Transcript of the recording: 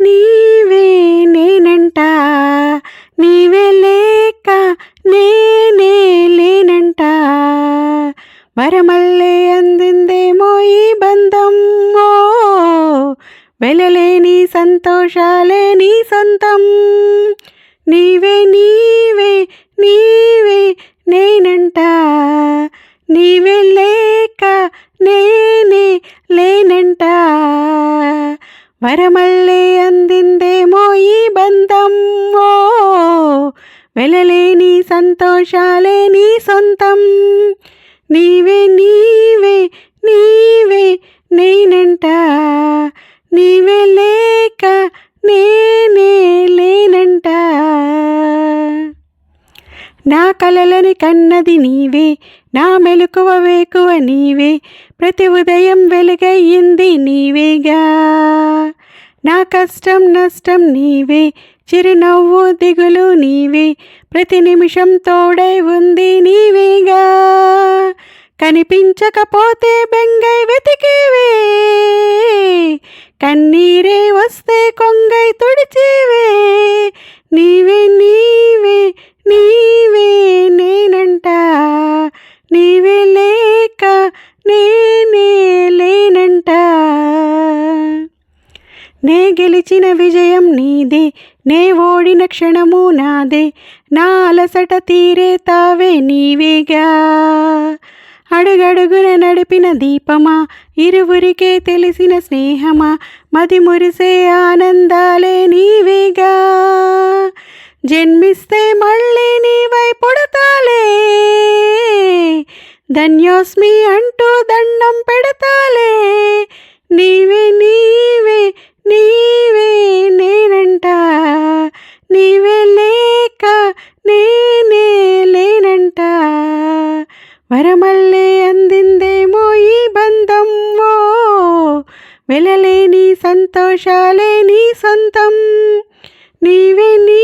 నీవే నేనంట నీవే లేక నేనే లేనంట. మరమల్లే అందిందేమో ఈ బంధం ఓ వెలలేని సంతోషాలే నీ సొంతం. నీవే నీవే నీవే నేనంట నీవే లేక నేనే లేనంటా. వరమల్లే అందిందేమో ఈ బంధం? ఓ వెలలేని సంతోషాలే నీ సొంతం. నీవే నీవే నీవే నేనంట. నీవే లేక నేనే లేనంట. నా కలలని కన్నది నీవే నా మెలకువ వేకువ నీవే ప్రతి ఉదయం వెలుగయ్యింది నీవేగా. నా కష్టం నష్టం నీవే చిరునవ్వు దిగులు నీవే ప్రతి నిమిషం తోడై ఉంది నీవేగా. కనిపించకపోతే బెంగై వెతికేవే కన్నీరే వస్తే కొంగై తుడిచేవే. నీవే నీవే నీవే నేనంట నీవే నే గెలిచిన విజయం నీదే నే ఓడిన క్షణము నాదే నా అలసట తీరే తావే నీవేగా. అడుగడుగున నడిపిన దీపమా ఇరువురికే తెలిసిన స్నేహమా మది మురిసే ఆనందాలే నీవేగా. జన్మిస్తే మళ్ళీ నీవై పుడతాలే ధన్యోస్మి అంటూ దండం పెడతాలే నీవే లేక నేనే లేనంట. వరమల్లే అందిందేమో ఈ బంధం ఓ వెలలేని సంతోషాలే నీ సొంతం. నీవే నీ